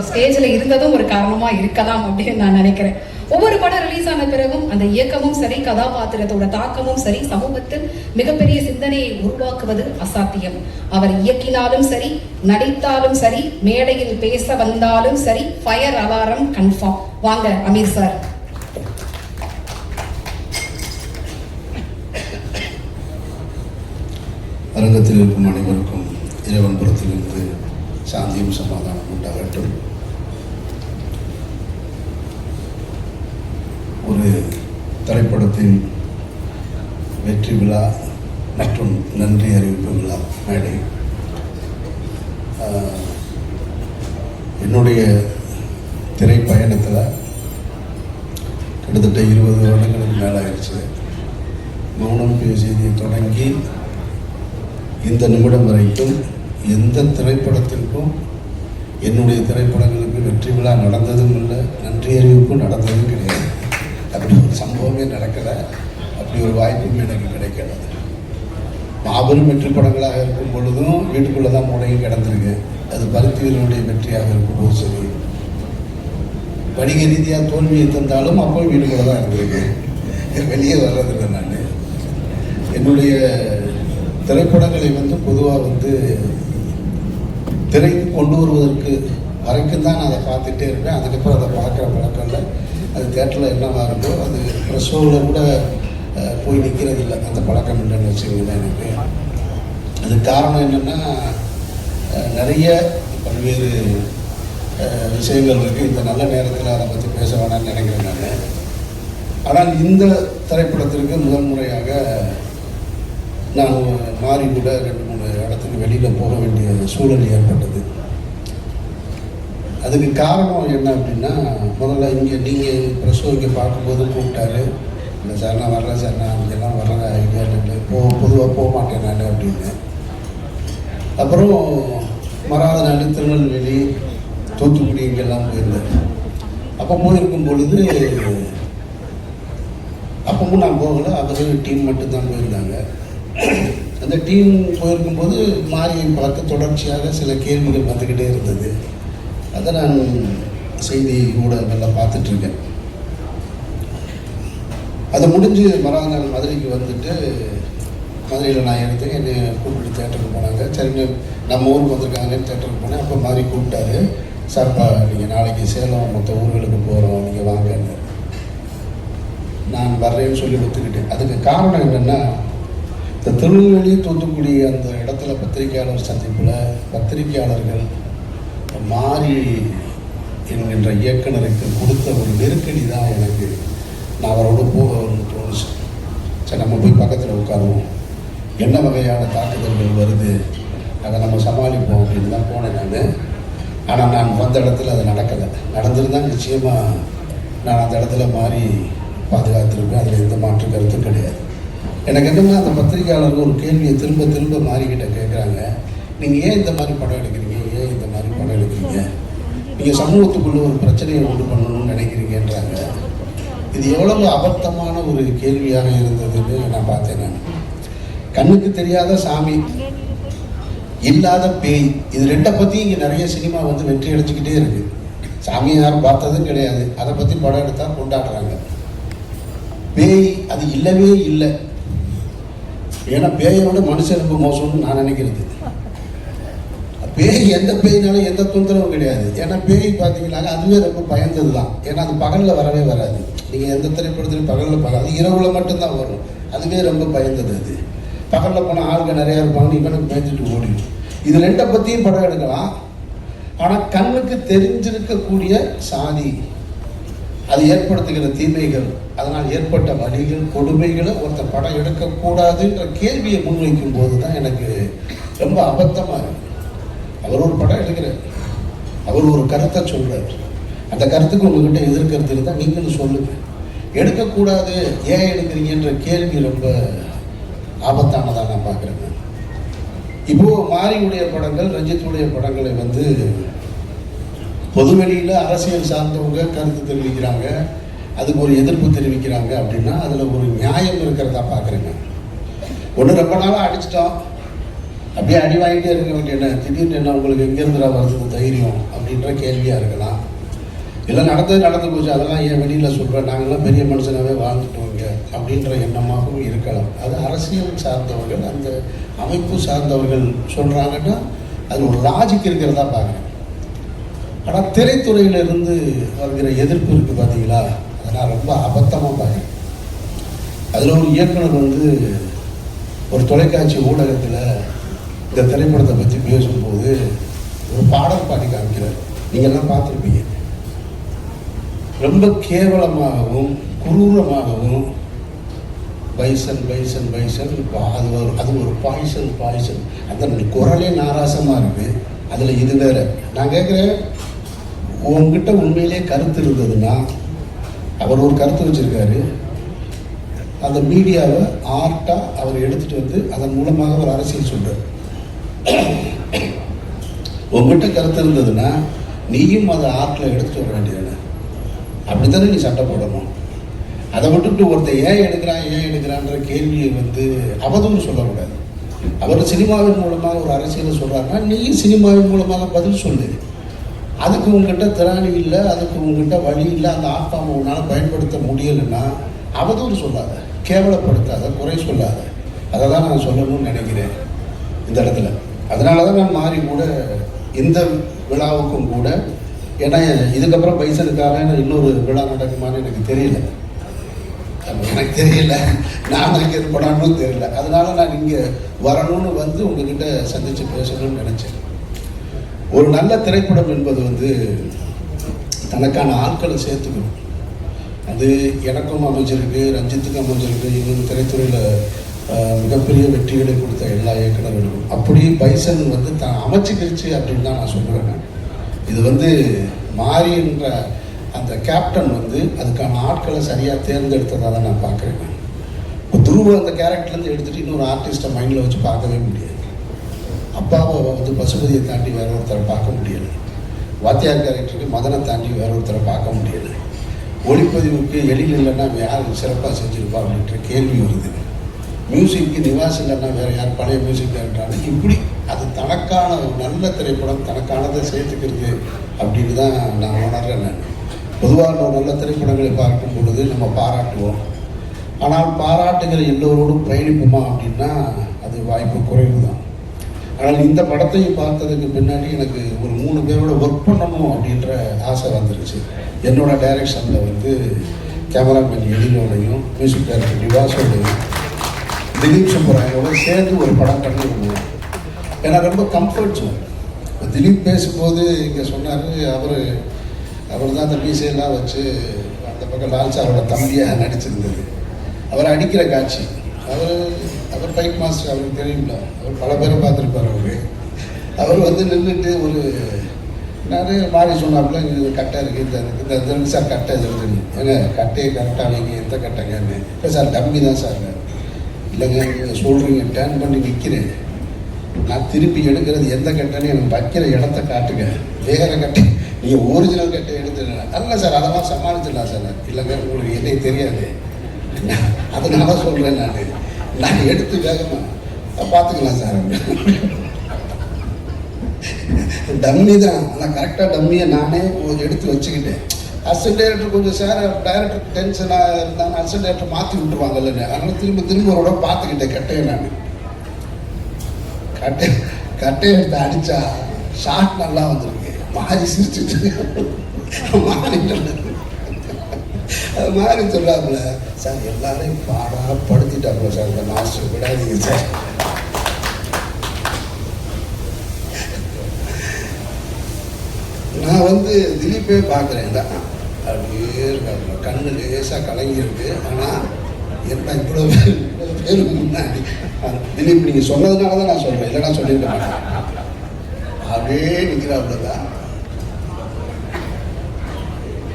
ஸ்டேஜில் இருந்ததும் ஒரு காரணமாக இருக்கலாம் அப்படின்னு நான் நினைக்கிறேன். ஒவ்வொரு படம் ரிலீஸ் ஆன பிறகும் அந்த இயக்கமும் சரி கதாபாத்திரத்தோட தாக்கமும் சரி சமூகத்தில் மிகப்பெரிய சிந்தனையை உருவாக்குவது அசாத்தியம். அவர் இயக்கினாலும் சரி நடித்தாலும் சரி மேடையில் பேச வந்தாலும் சரி ஃபயர் அலாரம் கன்ஃபார்ம் வாங்க அமீர் சார் அரங்கத்தில் இருக்கும் அனைவருக்கும் இறைவன் புறத்திலிருந்து சாந்தியும் சமாதானம் உண்டாகட்டும் ஒரு திரைப்படத்தின் வெற்றி விழா மற்றும் நன்றி அறிவிப்பு விழா மேடை. என்னுடைய திரைப்பயணத்தில் கிட்டத்தட்ட இருபது வருடங்களுக்கு மேலே ஆயிடுச்சு மௌனம் பேசியதை தொடங்கி இந்த நிமிடம் வரைக்கும் எந்த திரைப்படத்திற்கும் என்னுடைய திரைப்படங்களுக்கு வெற்றி விழா நடந்ததும் இல்லை நன்றி அறிவிப்பும் நடந்ததும் கிடையாது. அப்படி ஒரு சம்பவமே நடக்கலை. அப்படி ஒரு வாய்ப்பும் எனக்கு கிடைக்கிறது மாபெரும் வெற்றி படங்களாக இருக்கும் பொழுதும் வீட்டுக்குள்ளே தான் முடங்கி கிடந்திருக்கு. அது பருத்திகளுடைய வெற்றியாக இருக்கும்போது சரி. வணிக ரீதியாக தோல்வியை தந்தாலும் அப்போ வீட்டுக்குள்ளே தான் இருந்திருக்கு. வெளியே வர்றதில்லை நான். என்னுடைய திரைப்படங்களை வந்து பொதுவாக வந்து திரைக்கு கொண்டு வருவதற்கு வரைக்கும் தான் நான் அதை பார்த்துட்டே இருப்பேன். அதுக்கப்புறம் அதை பார்க்குற பழக்கம் இல்லை. அது தேட்டரில் என்னவாக இருக்கோ அது ப்ரெஷோவில் கூட போய் நிற்கிறது இல்லை. அந்த பழக்கம் இல்லைன்னு வச்சுக்கோங்களேன் எனக்கு. அது காரணம் என்னென்னா நிறைய பல்வேறு விஷயங்கள் இருக்குது இந்த நல்ல நேரத்தில் அதை பற்றி பேச வேணாம்னு நினைக்கிறேன் நான். ஆனால் இந்த திரைப்படத்திற்கு முதல் முறையாக நான் மாறி கூட ரெண்டு இடத்துக்கு வெளியில் போக வேண்டிய சூழல் ஏற்பட்டது. அதுக்கு காரணம் என்ன அப்படின்னா முதல்ல இங்கே நீங்கள் பிரசவம் இங்கே பார்க்கும்போது கூப்பிட்டாரு. இல்லை சார் நான் வரல சார் நான் இங்கெல்லாம் வரல ஐடியா இல்லை போ பொதுவாக போக மாட்டேன் நான் அப்படின்னு. அப்புறம் மறாத நாள் திருநெல்வேலி தூத்துக்குடி இங்கெல்லாம் போயிருந்தேன் அப்போ போயிருக்கும் பொழுது அப்பவும் நான் போகலை அவர் டீம் மட்டும்தான் போயிருந்தாங்க. அந்த டீம் போயிருக்கும்போது மாரியின் பார்த்து தொடர்ச்சியாக சில கேள்விகள் வந்துக்கிட்டே இருந்தது. அதை நான் செய்தி ஊடகங்களில் பார்த்துட்ருக்கேன். அது முடிஞ்சு மறாவது நாள் மதுரைக்கு வந்துட்டு மதுரையில் நான் எடுத்தேன். என்னை கூப்பிட்டு தேட்டருக்கு போனாங்க. சரி நம்ம ஊருக்கு வந்திருக்காங்கன்னு தேட்டருக்கு போனேன். அப்போ மாதிரி கூப்பிட்டாரு. சார்ப்பா நீங்கள் நாளைக்கு சேலம் மொத்த ஊர்களுக்கு போகிறோம் நீங்கள் வாங்கன்னு. நான் வர்றேன்னு சொல்லி ஒத்துக்கிட்டேன். அதுக்கு காரணம் என்னென்னா இந்த திருநெல்வேலி தூத்துக்குடி அந்த இடத்துல பத்திரிகையாளர் சந்திப்பில் பத்திரிகையாளர்கள் மாறி என்கின்ற இயக்குனருக்கு கொடுத்த ஒரு நெருக்கடி தான் எனக்கு நான் அவரோட போக தோணுச்சு. சரி நம்ம போய் பக்கத்தில் உட்காருவோம். என்ன வகையான தாக்குதல்கள் வருது? அதை நம்ம சமாளிப்போம் அப்படின்னு தான் போனேன் நான். ஆனால் நான் வந்த இடத்துல அது நடக்கலை. நடந்திருந்தால் நிச்சயமாக நான் அந்த இடத்துல மாறி பாதுகாத்திருப்பேன். அதில் எந்த மாற்று கருத்தும் கிடையாது. எனக்கு என்னன்னா அந்த பத்திரிகையாளர்கள் ஒரு கேள்வியை திரும்ப திரும்ப மாறிக்கிட்ட கேட்குறாங்க நீங்கள் ஏன் இந்த மாதிரி படம் எடுக்கிறீங்க? ஏன் இந்த மாதிரி படம் எடுக்கிறீங்க? நீங்கள் சமூகத்துக்குள்ள ஒரு பிரச்சனையை உண்டு பண்ணணும்னு நினைக்கிறீங்கன்றாங்க. இது எவ்வளவு அபத்தமான ஒரு கேள்வியாக இருந்ததுன்னு நான் பார்த்தேன் நான். கண்ணுக்கு தெரியாத சாமி இல்லாத பேய் இது ரெண்டை பற்றி இங்கே நிறைய சினிமா வந்து வெற்றி அடைஞ்சிக்கிட்டே இருக்குது சாமியை யாரும் பார்த்ததும் கிடையாது. அதை பற்றி படம் எடுத்தால் கொண்டாடுறாங்க. பேய் அது இல்லவே இல்லை. ஏன்னா பேயோட மனுஷன் ரொம்ப மோசம்னு நான் நினைக்கிறது. பேய் எந்த பேய்னாலும் எந்த தொந்தரவும் கிடையாது. ஏன்னா பேய் பார்த்தீங்கன்னாக்க அதுவே ரொம்ப பயந்தது தான் ஏன்னா அது பகலில் வரவே வராது. நீங்கள் எந்த திரைப்படத்துலையும் பகலில் பார்க்க அது இரவில் மட்டும்தான் வரும். அதுவே ரொம்ப பயந்தது அது. பகலில் போனால் ஆளுங்க நிறையா இருப்பாங்க இவனுக்கு பயந்துட்டு ஓடிடும். இது ரெண்டை பற்றியும் படம் எடுக்கலாம். ஆனால் கண்ணுக்கு தெரிஞ்சிருக்கக்கூடிய சாதி அது ஏற்படுத்துகிற தீமைகள் அதனால் ஏற்பட்ட வழிகள் கொடுமைகளை ஒருத்தர் படம் எடுக்கக்கூடாதுன்ற கேள்வியை முன்வைக்கும் போது தான் எனக்கு ரொம்ப அபத்தமாக இருக்கு. அவர் ஒரு படம் எடுக்கிறார். அவர் ஒரு கருத்தை சொல்கிறார் அந்த கருத்துக்கு உங்ககிட்ட எதிர்கருத்து இருந்தால் நீங்களும் சொல்லுங்கள் எடுக்கக்கூடாது ஏன் எடுக்கிறீங்கன்ற கேள்வி ரொம்ப ஆபத்தானதாக நான் பார்க்குறேன் இப்போ மாரியுடைய படங்கள் ரஞ்சித்துடைய படங்களை வந்து பொதுவெளியில் அரசியல் சார்ந்தவங்க கருத்து தெரிவிக்கிறாங்க. அதுக்கு ஒரு எதிர்ப்பு தெரிவிக்கிறாங்க அப்படின்னா அதில் ஒரு நியாயம் இருக்கிறதா பார்க்குறேங்க. ஒன்று ரொம்ப நாளாக அடிச்சிட்டோம். அப்படியே அடி வாங்கிட்டே இருக்க வேண்டிய என்ன? திடீர்னு என்ன உங்களுக்கு எங்கேருந்துடா வருது தைரியம் அப்படின்ற கேள்வியாக இருக்கலாம். இல்லை நடந்தது நடந்து போச்சு. அதெல்லாம் ஏன் வெளியில் சொல்கிறேன் நாங்கள்லாம் பெரிய மனுஷனாகவே வாழ்ந்துட்டோங்க அப்படின்ற எண்ணமாகவும் இருக்கலாம். அது அரசியல் சார்ந்தவர்கள் அந்த அமைப்பு சார்ந்தவர்கள் சொல்கிறாங்கன்னா அது ஒரு லாஜிக் இருக்கிறதா பார்க்குறேன். ஆனால் திரைத்துறையிலிருந்து வருகிற எதிர்ப்பு இருக்குது பார்த்தீங்களா ஆனால் ரொம்ப அபத்தமாக பாடி அதில் ஒரு இயக்குனர் வந்து ஒரு தொலைக்காட்சி ஊடகத்தில் இந்த திரைப்படத்தை பற்றி பேசும்போது ஒரு பாடல் பாடி காமிக்கிறார். நீங்கள்லாம் பார்த்துருப்பீங்க. ரொம்ப கேவலமாகவும் குரூரமாகவும் பைசன் பைசன் பைசன் பா- அது ஒரு அது ஒரு பாய்சன் பாய்சன். அந்த குரலே நாராசமாக இருக்குது அதில் இது வேற. நான் கேட்குறேன் உங்ககிட்ட உண்மையிலே கருத்து இருந்ததுன்னா அவர் ஒரு கருத்து வச்சிருக்காரு. அந்த மீடியாவை ஆர்ட்டாக அவர் எடுத்துகிட்டு வந்து அதன் மூலமாக அவர் அரசியல் சொல்கிறார் உங்ககிட்ட கருத்து இருந்ததுன்னா நீயும் அதை ஆர்ட்டில் எடுத்துகிட்டு வர வேண்டியது அப்படித்தானே நீ சட்டை போடணும்? அதை விட்டுட்டு ஒருத்தன் ஏன் எடுக்கிறான் ஏன் எடுக்கிறான்ற கேள்வியை வந்து அவதூறு சொல்லக்கூடாது. அவர் சினிமாவின் மூலமாக ஒரு அரசியலை சொல்கிறாருன்னா நீயும் சினிமாவின் மூலமாக பதில் சொல்லு. அதுக்கு உங்ககிட்ட திராணி இல்லை அதுக்கு உங்ககிட்ட வழி இல்லை அந்த ஆத்மாவை உன்னால் பயன்படுத்த முடியலைன்னா அவதூறு சொல்லாத கேவலப்படுத்தாத குறை சொல்லாத. அதை தான் நான் சொல்லணும்னு நினைக்கிறேன் இந்த இடத்துல. அதனால தான் நான் மாறி கூட இந்த விழாவுக்கும் கூட ஏன்னா இதுக்கப்புறம் பைசனுக்காக இன்னொரு விழா நடக்குமான்னு எனக்கு தெரியல. எனக்கு தெரியல. நான் அங்கே இருப்படான்னு தெரியல. அதனால நான் இங்கே வரணும்னு வந்து உங்ககிட்ட சந்தித்து பேசணும்னு நினச்சேன். ஒரு நல்ல திரைப்படம் என்பது வந்து தனக்கான ஆட்களை சேர்த்துக்கணும் அது எனக்கும் அமைஞ்சிருக்கு ரஞ்சித்துக்கும் அமைஞ்சிருக்கு இன்னொரு திரைத்துறையில் மிகப்பெரிய வெற்றிகளை கொடுத்த எல்லா இயக்குநர்களும் அப்படி பைசன் வந்து தான் அமைச்சிக்கிருச்சு அப்படின்னு தான் நான் சொல்லுவேன் இது வந்து மாறி என்ற அந்த கேப்டன் வந்து அதுக்கான ஆட்களை சரியாக தேர்ந்தெடுத்ததாக தான் நான் பார்க்குறேன் இப்போ துருவ அந்த கேரக்டர்லேருந்து எடுத்துகிட்டு இன்னொரு ஆர்டிஸ்ட்டை மைண்டில் வச்சு பார்க்கவே முடியாது. அப்பாவை வந்து பசுபதியை தாண்டி வேற ஒருத்தரை பார்க்க முடியல. வாத்தியார் கேரக்டருக்கு மதனை தாண்டி வேற ஒருத்தரை பார்க்க முடியல. ஒளிப்பதிவுக்கு எழில் இல்லைன்னா யார் சிறப்பாக செஞ்சுருப்பா அப்படின்ற கேள்வி வருது. மியூசிக்கு நிவாஸ் இல்லைன்னா வேற யார் பழைய மியூசிக் டைரக்டரான? இப்படி அது தனக்கான ஒரு நல்ல திரைப்படம் தனக்கானதை சேர்த்துக்கிறது அப்படின்னு தான் நான் உணர்றேன் நான். பொதுவாக ஒரு நல்ல திரைப்படங்களை பார்க்கும் பொழுது நம்ம பாராட்டுவோம். ஆனால் பாராட்டுகிற எல்லோரோடும் பயணிப்போமா அப்படின்னா அது வாய்ப்பு குறைவு தான் ஆனால் இந்த படத்தையும் பார்த்ததுக்கு பின்னாடி எனக்கு ஒரு மூணு பேரோட ஒர்க் பண்ணணும் அப்படின்ற ஆசை வந்துருச்சு. என்னோட டைரக்ஷனில் வந்து கேமராமேன் எழிலோடையும் மியூசிக் டைரக்டர் நிவாசோடையும் திலீப் சுப்பராயோட சேர்ந்து ஒரு படம் பண்ணிருந்தோம் ஏன்னா ரொம்ப கம்ஃபர்ட் ஜோன் திலீப் பேசும்போது இங்கே சொன்னார் அவர் அவர் தான் அந்த மீசையெல்லாம் வச்சு அந்த பக்கம் லால் சாரோட தம்பியாக நடிச்சிருந்தது. அவர் அடிக்கிற காட்சி. அவர் அவர் ஃபைட் மாஸ்டர் அவருக்கு தெரியும்ல. அவர் பல பேரை பார்த்துருப்பார் அவர். அவர் வந்து நின்றுட்டு ஒரு நிறைய மாறி சொன்னாப்புல இது கட்டை இருக்குது இந்த இந்த இந்த சார் கட்டை இருக்குது ஏங்க கட்டையை கரெக்டாக வைங்க எந்த கட்டைங்கன்னு இல்லை சார் டம்மி தான் சார். இல்லைங்க நீங்கள் சொல்கிறீங்க டேர்ன் பண்ணி நிற்கிறேன் நான் திருப்பி எடுக்கிறது எந்த கட்டைன்னு எனக்கு வைக்கிற இடத்த காட்டுங்க. வேற கட்டை நீங்கள் ஒரிஜினல் கட்டை எடுத்துடுங்க அல்ல சார் அதெல்லாம் சமாளிச்சிடலாம் சார். இல்லைங்க உங்களுக்கு என்னை தெரியாது. அதனால சொல்கிறேன் நான். நான் எடுத்து வேகமாக பார்த்துக்கலாம் சார் டம்மி தான். ஆனால் கரெக்டாக டம்மியை நானே கொஞ்சம் எடுத்து வச்சுக்கிட்டேன். அசிஸ்டன்ட் டைரக்டர் கொஞ்சம் சார் டைரக்டர் டென்ஷனாக இருந்தாங்க அசிஸ்டன்ட் டைரக்டர் மாற்றி விட்டுருவாங்க இல்லைன்னு அதனால் திரும்ப திரும்ப ஒரு தடவை பார்த்துக்கிட்டேன் கட்டையை நான். கட்டை கட்டையை எடுத்து அடித்தா ஷார்ட் நல்லா வந்திருக்கு. மாறி சிரிச்சுட்டு. மாறிட்டு அது மாதிரி சொல்லாப்புல சார் எல்லாரையும் பாடா படுத்திட்டாப்புல சார் இந்த மாஸ்டர் விடாதீங்க சார். நான் வந்து திலீப்பே பார்க்குறேன் தான் அப்படியே இருக்காப்புல. கண்ணு லேசாக கலங்கியிருக்கு. ஆனால் என்ன இவ்வளோ பேர் இவ்வளோ பேருக்கு முன்னாடி? திலீப் நீங்கள் சொன்னதுனால தான் நான் சொல்கிறேன் இல்லைன்னா சொல்லியிருக்க மாட்டேன். அப்படியே நிற்கிறாப்புல தான்.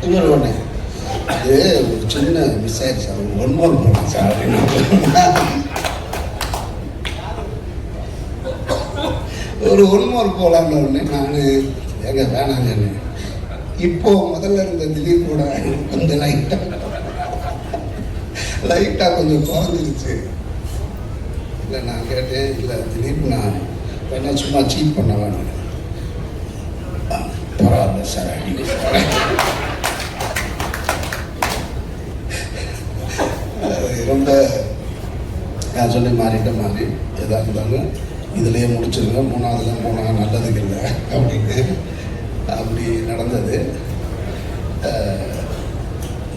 இன்னொரு ஒன்று அது ஒரு சின்ன மிஸ் ஆயிடுச்சு அவர் ஒன் மோர் போகணும் சார் ஒரு ஒன் மோர் போகலான்னு ஒன்று நான் எங்க வேணாங்க இப்போ முதல்ல இருந்த திடீர் கூட கொஞ்சம் லைட்டாக லைட்டாக கொஞ்சம் குறைஞ்சிருச்சு. இல்லை நான் கேட்டேன் இல்லை திலீப் நான் வேணா சும்மா சீட் பண்ண வேணும். பரவாயில்ல சார் அடி அது ரொம்ப நான் சொல்லி மாறிட்டேன் மாறி எதாக இருந்தாலும் இதுலேயே முடிச்சிருங்க. மூணாவதுல போனால் நல்லதுக்கு இல்லை அப்படின்னு அப்படி நடந்தது.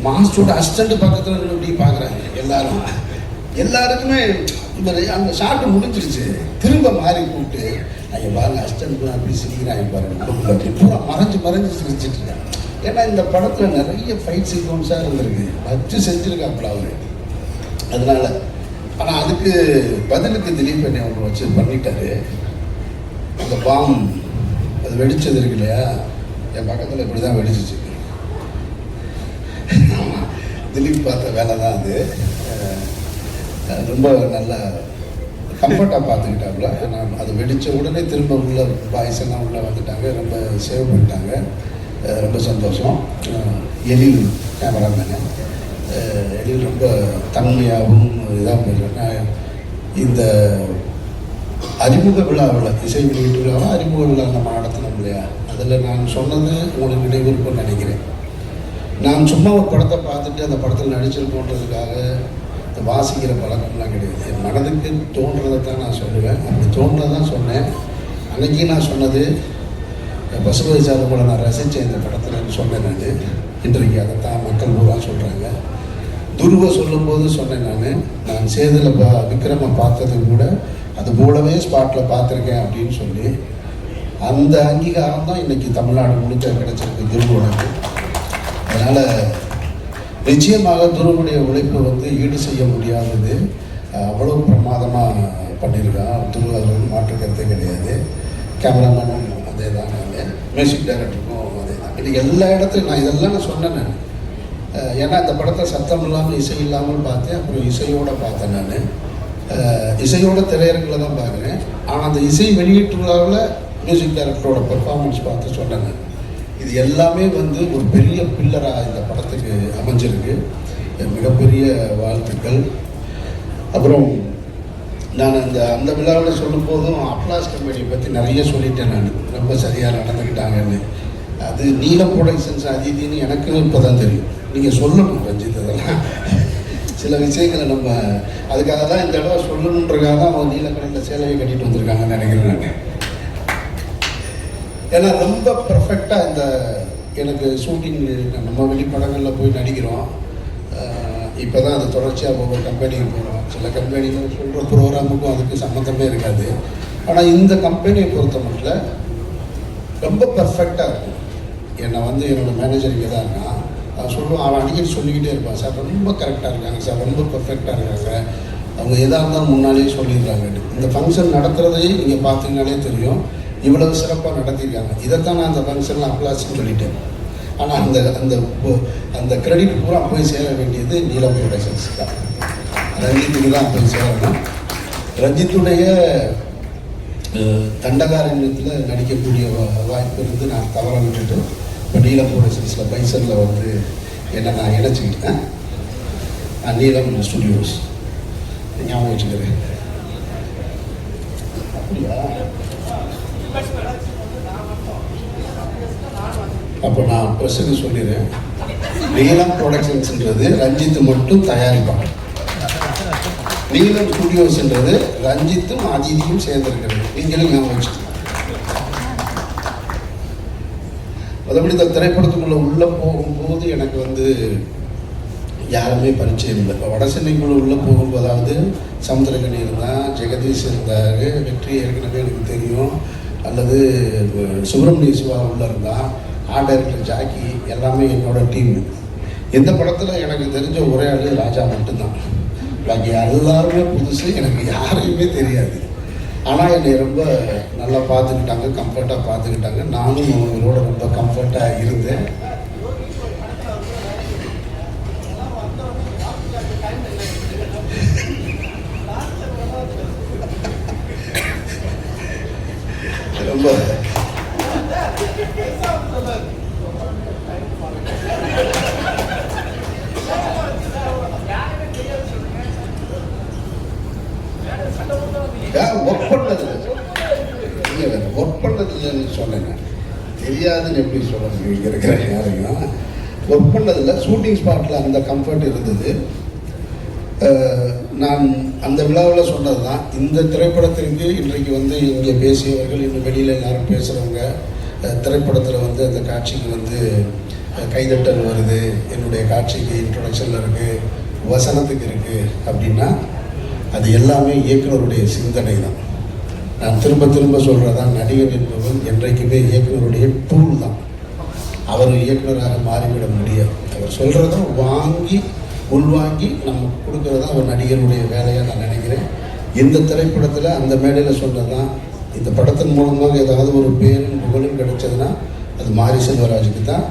மாஸ்டரோட அசிஸ்டண்ட் பக்கத்தில் இப்படி பார்க்குறாங்க எல்லாரும். எல்லாருக்குமே இவர் அந்த ஷாட்டு முடிஞ்சிருச்சு. திரும்ப மாறி கூப்பிட்டு ஐயா பாருங்க அசிஸ்டண்ட் அப்படி சிரிக்கிறாங்க பாருங்க அப்படி பூரா மறைஞ்சு மறைஞ்சு சிரிச்சிட்டு இருக்காங்க. ஏன்னா இந்த படத்தில் நிறைய ஃபைட் சீக்வன்ஸாக இருந்திருக்கு. வச்சு செஞ்சுருக்காப்புல அவர். அதனால ஆனால் அதுக்கு பதிலுக்கு திலீப் என்னை ஒன்று வச்சு பண்ணிட்டாரு. அந்த பாம் அது வெடிச்சது இருக்கு இல்லையா? என் பக்கத்தில் இப்படி தான் வெடிச்சிச்சு. திலீப் பார்த்த வேலை தான் அது ரொம்ப நல்லா கம்ஃபர்ட்டாக பார்த்துக்கிட்டாப்புல. நான் அது வெடித்த உடனே திரும்ப உள்ள பாய்ஸ் எல்லாம் உள்ளே வந்துட்டாங்க. ரொம்ப சேவ் பண்ணிட்டாங்க. ரொம்ப சந்தோஷம். எலி எழில் கேமராமேனு. எழில் ரொம்ப தன்மையாகவும் இதாக போயிருக்கேன் இந்த அறிமுக விழாவில் இசை வெளியீட்டு விழாவில் அறிமுக விழா நம்ம நடத்தினோம் இல்லையா? அதில் நான் சொன்னது உங்களுக்கு நினைவிருக்கும்னு நினைக்கிறேன். நான் சும்மா ஒரு படத்தை பார்த்துட்டு அந்த படத்தில் நடிச்சிருக்கோன்றதுக்காக இந்த வாசிக்கிற பழக்கம்லாம் கிடையாது. என் மனதுக்கு தோன்றதை தான் நான் சொல்லுவேன். அப்படி தோன்றதை தான் சொன்னேன். அன்னைக்கு நான் சொன்னது பசுபதி சாதம் கூட நான் ரசித்தேன் இந்த படத்தில் சொன்னேன் நான். இன்றைக்கு அதை தான் மக்கள் பூரா சொல்கிறாங்க துருவ சொல்லும்போது சொன்னேன் நான். நான் சேதில் பா விக்ரமை பார்த்தது கூட அது போலவே ஸ்பாட்டில் பார்த்துருக்கேன் அப்படின்னு சொல்லி. அந்த அங்கீகாரம் தான் இன்னைக்கு தமிழ்நாடு முழுக்க கிடைச்சிருக்கு துருவோனுக்கு அதனால் நிச்சயமாக துருவனுடைய உழைப்பு வந்து ஈடு செய்ய முடியாதது. அவ்வளோ பிரமாதமாக பண்ணியிருக்கான். துருவ அதில் வந்து மாற்று கருத்தே கிடையாது. கேமராமேனும் அதே தான் நான். மியூசிக் டைரக்டருக்கும் அதே தான் இன்னைக்கு எல்லா இடத்துலையும் நான் இதெல்லாம் நான் சொன்னேன் நான். ஏன்னா இந்த படத்தை சத்தம் இல்லாமல் இசை இல்லாமல் பார்த்தேன். அப்புறம் இசையோடு பார்த்தேன் நான். இசையோட திரையரங்கில் தான் பார்க்குறேன் ஆனால் அந்த இசை வெளியீட்டு விழாவில் மியூசிக் டைரக்டரோட பெர்ஃபார்மன்ஸ் பார்த்து சொன்னேன் இது எல்லாமே வந்து ஒரு பெரிய பில்லராக இந்த படத்துக்கு அமைஞ்சிருக்கு. மிகப்பெரிய வாழ்த்துக்கள். அப்புறம் நான் அந்த அந்த விழாவில் சொல்லும்போதும் அப்ளாஸ் கம்பெனியை பற்றி நிறைய சொல்லிட்டேன் நான். ரொம்ப சரியாக நடந்துக்கிட்டாங்கன்னு. அது நீலம் ப்ரொடக்ஷன்ஸ் அது இதுன்னு எனக்கு இப்போ தான் தெரியும். நீங்கள் சொல்லணும் ரஞ்சித் அதெல்லாம் சில விஷயங்களை நம்ம அதுக்காக தான் இந்த தடவை சொல்லணுன்றக்காக தான் அவங்க நீலக்கடலில் சேலையை கட்டிட்டு வந்திருக்காங்கன்னு நினைக்கிறேன் நான். ஏன்னா ரொம்ப பர்ஃபெக்டாக இந்த எனக்கு ஷூட்டிங் நம்ம வெளிப்படங்களில் போய் நடிக்கிறோம். இப்போ தான் அது தொடர்ச்சியாக ஒவ்வொரு கம்பெனிக்கு போகிறோம் சில கம்பெனிகள் சொல்கிற ப்ரோக்ராமுக்கும் அதுக்கு சம்மந்தமே இருக்காது. ஆனால் இந்த கம்பெனியை பொறுத்த மட்டும் ரொம்ப பர்ஃபெக்டாக இருக்கும். என்னை வந்து என்னோட மேனேஜர் இங்கே தான் இருக்கான். நான் சொல்லுவேன் அவன் அடிக்கடி சொல்லிக்கிட்டே இருப்பான் சார் ரொம்ப கரெக்டாக இருக்காங்க சார். ரொம்ப பர்ஃபெக்டாக இருக்காங்க அவங்க எதாக இருந்தாலும் முன்னாலேயே சொல்லிடுறாங்க. இந்த ஃபங்க்ஷன் நடத்துகிறதையே நீங்கள் பார்த்தீங்கனாலே தெரியும். இவ்வளவு சிறப்பாக நடத்தியிருக்காங்க. இதைத்தான் நான் அந்த ஃபங்க்ஷனில் அப்ளாஸ்ன்னு சொல்லிட்டேன். ஆனால் அந்த அந்த அந்த கிரெடிட் பூரா போய் சேர வேண்டியது நீலம் ப்ரொடக்ஷன்ஸ் தான். ரஞ்சித்துக்கு தான் போய் சேரணும். ரஞ்சித்துடைய அஹ், தண்டகாரண்யத்தில் நடிக்கக்கூடிய வாய்ப்பு இருந்து நான் தவற விட்டுட்டு நீலம் ப்ரொடக்ஷன்ஸில் பைசனில் வந்து என்னை நான் இணைச்சிக்கிட்டேன். நீலம் ஸ்டுடியோஸ். ஞாபகம் வச்சுக்கிறேன் அப்படியா? அப்போ நான் ப்ரெஸ்ஸுக்கு சொல்லிடுறேன். நீலம் ப்ரொடக்ஷன்ஸ்ன்றது ரஞ்சித் மட்டும் தயாரிப்பாங்க. நீலம் ஸ்டுடியோஸ்ன்றது ரஞ்சித்தும் அதிதியும் சேர்ந்திருக்கிறது. நீங்களும் ஞாபகம் வச்சுக்கோங்க. மற்றபடி இந்த திரைப்படத்துக்குள்ளே உள்ளே போகும்போது எனக்கு வந்து யாருமே பரிச்சயம் இல்லை. இப்போ வட உள்ளே உள்ள போகும்போது அதாவது சமுத்திரக்கணி இருந்தான் ஜெகதீஷ் இருந்தார் வெற்றி ஏற்கனவே எனக்கு தெரியும். அல்லது சுப்பிரமணிய சிவா உள்ளே இருந்தால் ஆர்ட் டைரக்டர் ஜாக்கி எல்லாமே என்னோட டீம் எந்த படத்தில் எனக்கு தெரிஞ்ச ஒரே ஆள் ராஜா மட்டும்தான். பாக்கி எல்லாருமே புதுசு எனக்கு யாரையுமே தெரியாது. ஆனால் என்னை ரொம்ப நல்லா பார்த்துக்கிட்டாங்க கம்ஃபர்ட்டாக பார்த்துக்கிட்டாங்க. நானும் அவங்களோட ரொம்ப கம்ஃபர்ட்டாக இருந்தேன். ஒர்க் தெரியாதுன்னு எப்படி சொல்ல முடியும் இங்கே இருக்கிற யாரையும். ஒர்க் பண்ணதில் ஷூட்டிங் ஸ்பாட்டில் அந்த கம்ஃபர்ட் இருந்தது. நான் அந்த விழாவில் சொன்னது தான். இந்த திரைப்படத்திற்கு இன்றைக்கு வந்து இங்கே பேசியவர்கள் இன்னும் வெளியில் எல்லாரும் பேசுகிறவங்க திரைப்படத்தில் வந்து அந்த காட்சிக்கு வந்து கைதட்டல் வருது. என்னுடைய காட்சிக்கு இன்ட்ரொடக்ஷனில் இருக்குது வசனத்துக்கு இருக்குது அப்படின்னா அது எல்லாமே இயக்குனருடைய சிந்தனை தான் நான் திரும்ப திரும்ப சொல்கிறதான் நடிகர் என்பவன் என்றைக்குமே இயக்குனருடைய டூல் தான். அவர் இயக்குனராக மாறிவிட முடியாது. அவர் சொல்கிறத வாங்கி உள்வாங்கி நம்ம கொடுக்குறதா அவர் ஒரு நடிகருடைய வேலையாக நான் நினைக்கிறேன். இந்த திரைப்படத்தில் அந்த மேடையில் சொல்கிறது தான் இந்த படத்தின் மூலமாக ஏதாவது ஒரு பேரும் புகழும் கிடைச்சதுன்னா அது மாரி செல்வராஜுக்கு தான்.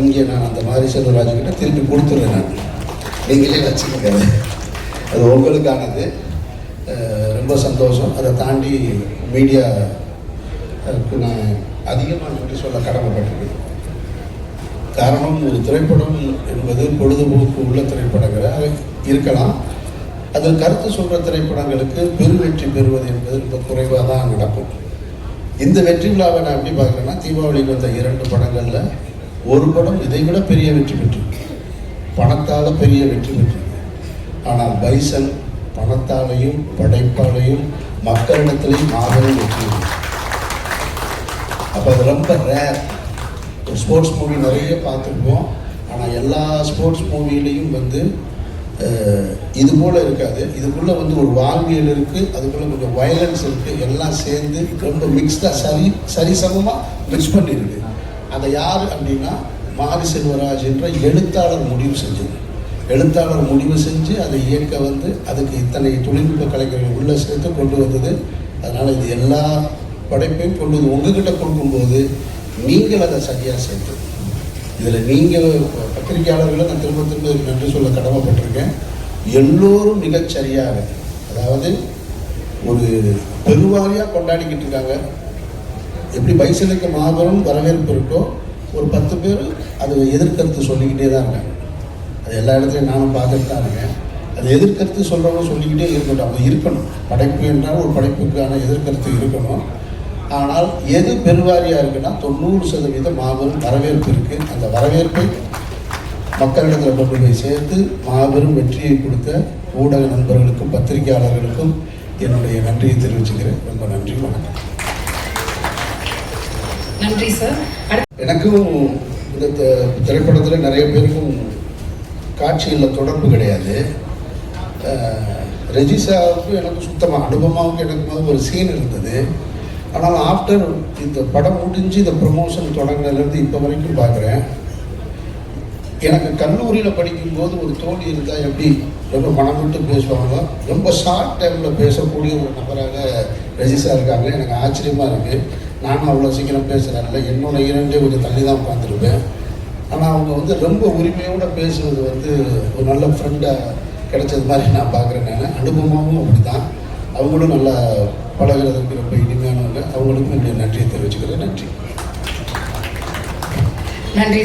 இங்கே நான் அந்த மாரி செல்வராஜுக்கிட்ட திருப்பி கொடுத்துட்றேன் நான். நீங்களே வச்சுக்கோங்க. அது உங்களுக்கானது. ரொம்ப சந்தோஷம். அதை தாண்டி மீடியா நான் அதிகமாக நன்றி சொல்ல கடமைப்பட்டிருக்கேன் காரணம் ஒரு திரைப்படம் என்பது பொழுதுபோக்கு உள்ள திரைப்படங்களாக இருக்கலாம். அதில் கருத்து சொல்கிற திரைப்படங்களுக்கு பெருவெற்றி பெறுவது என்பது ரொம்ப குறைவாக தான் நடக்கும். இந்த வெற்றி விழாவை நான் எப்படி பார்க்குறேன்னா தீபாவளிக்கு வந்த இரண்டு படங்களில் ஒரு படம் இதை விட பெரிய வெற்றி பெற்றிருக்கு. பணத்தால் பெரிய வெற்றி பெற்று ஆனால் பைசன் பணத்தாலையும் படைப்பாலையும் மக்களிடத்திலையும் மாபெரும் வெற்றி அப்போ அது ரொம்ப ரேர் ஒரு ஸ்போர்ட்ஸ் மூவி நிறைய பார்த்துருப்போம். ஆனால் எல்லா ஸ்போர்ட்ஸ் மூவிலையும் வந்து இது போல் இருக்காது. இதுக்குள்ளே வந்து ஒரு வாழ்வியல் இருக்குது அதுக்குள்ளே கொஞ்சம் வயலன்ஸ் இருக்குது எல்லாம் சேர்ந்து ரொம்ப மிக்ஸ்டாக சரி சரிசமமாக மிக்ஸ் பண்ணியிருக்கு அதை யார் அப்படின்னா மாரி செல்வராஜ் என்ற எழுத்தாளர் முடிவு செஞ்சது. எழுத்தாளர் முடிவு செஞ்சு அதை இயக்க வந்து அதுக்கு இத்தனை தொழில்நுட்ப கலைஞர்கள் உள்ளே சேர்த்து கொண்டு வந்தது. அதனால் இது எல்லா படைப்பையும் கொண்டு வந்து உங்ககிட்ட கொடுக்கும்போது நீங்கள் அதை சரியாக சேர்த்து இதில் நீங்கள் பத்திரிகையாளர்களை நான் திரும்ப திரும்ப நன்றி சொல்ல கடமைப்பட்டிருக்கேன். எல்லோரும் மிகச்சரியாக அதாவது ஒரு பெருவாரியாக கொண்டாடிக்கிட்டு இருக்காங்க. எப்படி பைசலுக்கு மாபெரும் வரவேற்பு இருக்கோ ஒரு பத்து பேர் அது எதிர்கருத்து சொல்லிக்கிட்டே தான் இருக்காங்க. அது எல்லா இடத்துலையும் நானும் பார்த்துட்டு தான் இருக்கேன். அது எதிர்கருத்து சொல்கிறவங்க சொல்லிக்கிட்டே இருக்கட்டும். அவங்க இருக்கணும். படைப்பு என்றால் ஒரு படைப்புக்கான எதிர்கருத்து இருக்கணும். ஆனால் எது பெருவாரியாக இருக்குன்னா தொண்ணூறு சதவீதம் மாபெரும் வரவேற்பு இருக்குது அந்த வரவேற்பை மக்களிடத்தில் கொண்டு போய் சேர்த்து மாபெரும் வெற்றியை கொடுத்த ஊடக நண்பர்களுக்கும் பத்திரிகையாளர்களுக்கும் என்னுடைய நன்றியை தெரிவிச்சுக்கிறேன். ரொம்ப நன்றி. வணக்கம். நன்றி சார். எனக்கும் இந்த திரைப்படத்தில் நிறைய பேருக்கும் காட்சியில் தொடர்பு கிடையாது. ரெஜிசாவுக்கும் எனக்கு சுத்தமாக அனுபவமாகவும் எனக்கு ஒரு சீன் இருந்தது. ஆனால் ஆஃப்டர் இந்த படம் முடிஞ்சு இந்த ப்ரமோஷன் தொடங்கினதுலேருந்து இப்போ வரைக்கும் பார்க்குறேன் எனக்கு கல்லூரியில் படிக்கும்போது ஒரு தோழி இருந்தால் எப்படி ரொம்ப மனம் விட்டு பேசுவாங்க ரொம்ப ஷார்ட் டைமில் பேசக்கூடிய ஒரு நபராக ரெஜிஸ்டா இருக்காங்க. எனக்கு ஆச்சரியமாக இருக்குது நானும் அவ்வளோ சீக்கிரம் பேசுகிறேன்ல என்னோட இரண்டே கொஞ்சம் தள்ளி தான் உட்காந்துருப்பேன் ஆனால் அவங்க வந்து ரொம்ப உரிமையோடு பேசுவது வந்து ஒரு நல்ல ஃப்ரெண்டாக கிடைச்சது மாதிரி நான் பார்க்குறேன் நான். அனுபவமாகவும் அப்படி தான் அவங்களும் நல்லா பழகிறதுக்கு ரொம்ப இனிமையானவங்க. அவங்களுக்கும் என்னுடைய நன்றியை தெரிவிச்சுக்கிறேன். நன்றி. நன்றி.